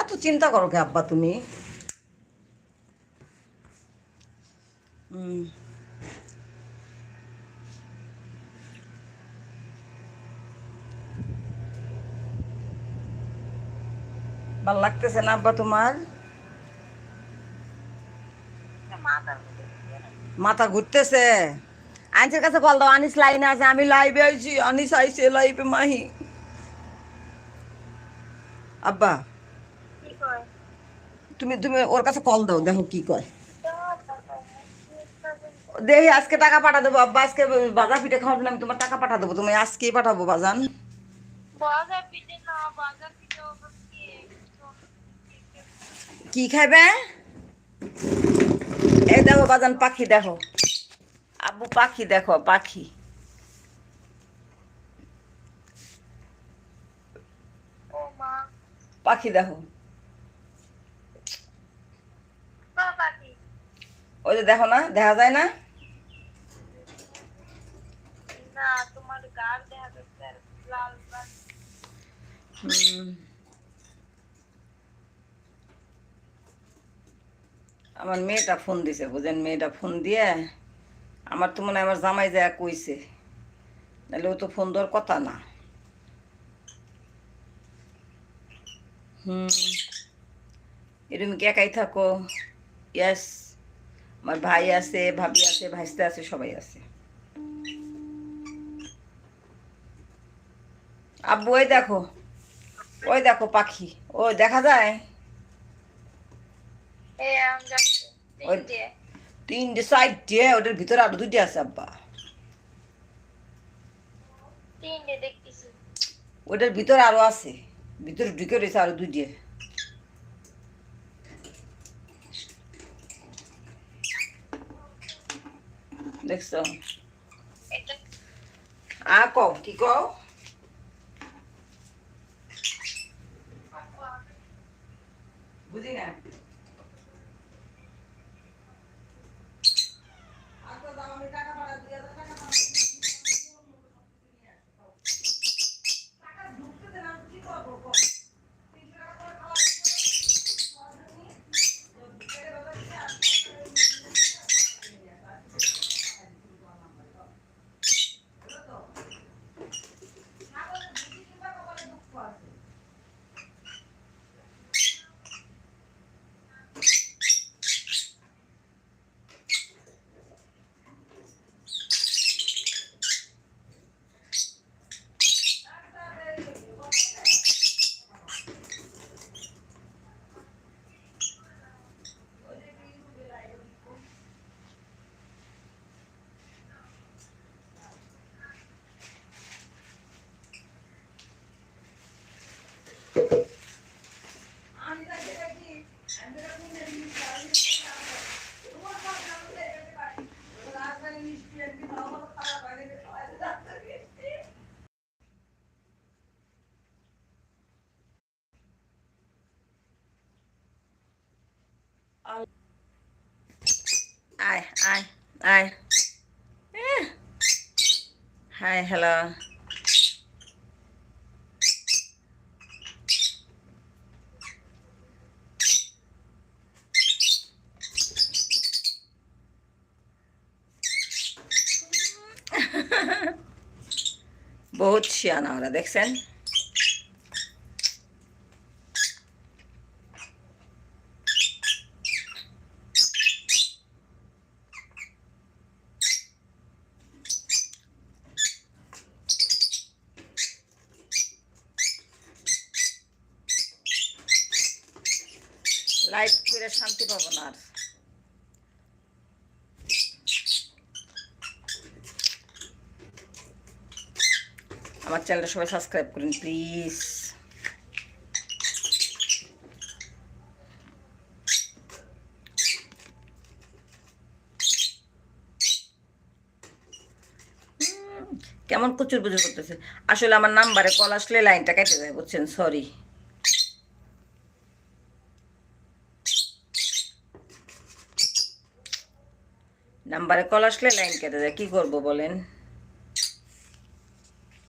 এত চিন্তা করো কে আব্বা তুমি? হুম ভালো লাগতেছে না আব্বা তোমার? মাথা ঘুরতেছে। আনিসের কাছে কল দাও, আনিস লাইনে আছে, আমি লাইভে আইছি, আনিস আইছে লাইভে মাহি। আব্বা। তুমি তুমি ওর কাছে কল দাও দেখো কি কয়। দেখি আজকে টাকা পাঠা দেবো আব্বা আজকে বাজার পিঠে খাওয়াবো না, আমি তোমার টাকা পাঠা দেবো তুমি আজকেই পাঠাবো বাজান। কি খাবে এই দেখো বাজান পাখি দেখো। আব্বু পাখি দেখো পাখি ও মা পাখি দেখো। ওই যে দেখো না দেখা যায় না। আমার মেয়েটা ফোন দিছে বুঝেন? মেয়েটা ফোন দিয়ে আমার তো মনে হয় আমার জামাই যায় কইছে। নাহলে ও তো ফোন দেওয়ার কথা না। হুম। কি একাই থাকো? ইয়াস আমার ভাই আছে ভাবি আছে ভাইস্তে আছে সবাই আছে। আব্বু ওই দেখো। ওই দেখো পাখি। ওই দেখা যায়? তিনটে। সাইডে ওটার ভিতরে আরও দুইটা আছে আব্বা। ওটার ভিতরে আরও আছে। ভিতরে ঢুকে রয়েছে আরও দুইটে দেখছ? আ কও কি কও। বুঝি না? Hi, hi, hi. Eh. Hi, hello. বহুত শিয়ানা ওরা দেখছেন? লাইভ করে শান্তি পাবো না আর। আমার চ্যানেলটা সবাই সাবস্ক্রাইব করুন প্লিজ কেমন কুচুর বুচুর করতেছে। আসলে আমার নাম্বারে কল আসলে লাইনটা কেটে যায়, বুঝছেন? সরি নাম্বারে কল আসলে লাইন কেটে যায়, কি করব বলেন?